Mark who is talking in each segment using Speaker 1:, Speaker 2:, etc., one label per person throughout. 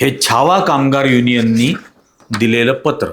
Speaker 1: हे छावा कामगार युनियननी दिलेलं पत्र.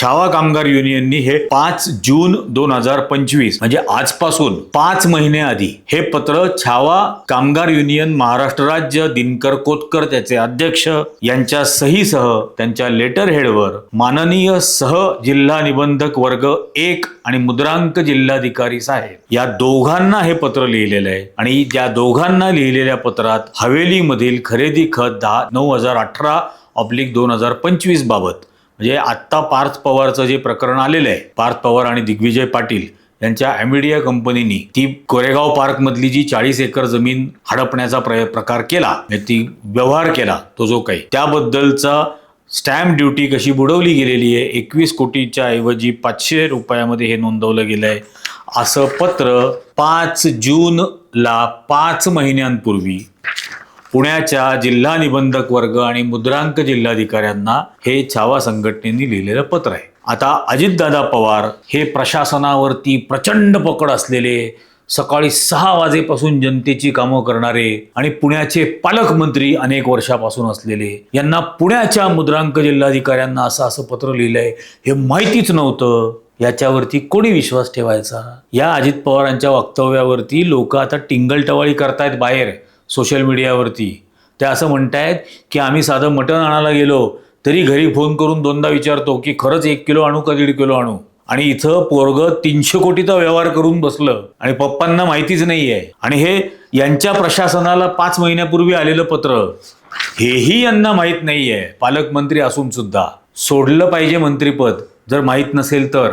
Speaker 1: छावा कामगार युनियननी हे पाच जून दोन हजार पंचवीस म्हणजे आजपासून पाच महिन्याआधी हे पत्र छावा कामगार युनियन महाराष्ट्र राज्य दिनकर कोतकर त्याचे अध्यक्ष यांच्या सहीसह त्यांच्या लेटर हेडवर माननीय सह जिल्हा निबंधक वर्ग एक आणि मुद्रांक जिल्हाधिकारी साहेब या दोघांना हे पत्र लिहिलेलं आहे. आणि त्या दोघांना लिहिलेल्या पत्रात हवेलीमधील खरेदी खत दहा नऊ हजार अठरा ऑब्लिक दोन हजार पंचवीस बाबत म्हणजे आत्ता पार्थ पवारचं जे प्रकरण आलेलं आहे पार्थ पवार आणि दिग्विजय पाटील यांच्या ॲमिडिया कंपनीनी ती कोरेगाव पार्क मधली जी चाळीस एकर जमीन हडपण्याचा प्रय प्रकार केला म्हणजे ती व्यवहार केला तो जो काही त्याबद्दलचा स्टॅम्प ड्युटी कशी बुडवली गेलेली आहे एकवीस कोटीच्या ऐवजी पाचशे रुपयामध्ये हे नोंदवलं गेलं आहे असं पत्र पाच जूनला पाच महिन्यांपूर्वी पुण्याच्या जिल्हा निबंधक वर्ग आणि मुद्रांक जिल्हाधिकाऱ्यांना हे छावा संघटनेने लिहिलेलं पत्र आहे. आता अजितदादा पवार हे प्रशासनावरती प्रचंड पकड असलेले सकाळी सहा वाजेपासून जनतेची कामं करणारे आणि पुण्याचे पालकमंत्री अनेक वर्षापासून असलेले यांना पुण्याच्या मुद्रांक जिल्हाधिकाऱ्यांना असं असं पत्र लिहिलंय हे माहितीच नव्हतं. याच्यावरती कोणी विश्वास ठेवायचा? या अजित पवारांच्या वक्तव्यावरती लोक आता टिंगलटवाळी करतायत बाहेर. सोशल मीडियावरती. ते असं म्हणतायत की आम्ही साधं मटण आणायला गेलो तरी घरी फोन करून दोनदा विचारतो की खरंच एक किलो आणू का दीड किलो आणू? आणि इथं पोरग तीनशे कोटीचा व्यवहार करून बसलं आणि पप्पांना माहितीच नाहीये. आणि हे यांच्या प्रशासनाला पाच महिन्यापूर्वी आलेलं पत्र. हेही यांना माहीत नाहीये. पालकमंत्री असून सुद्धा. सोडलं पाहिजे मंत्रीपद. जर माहीत नसेल तर.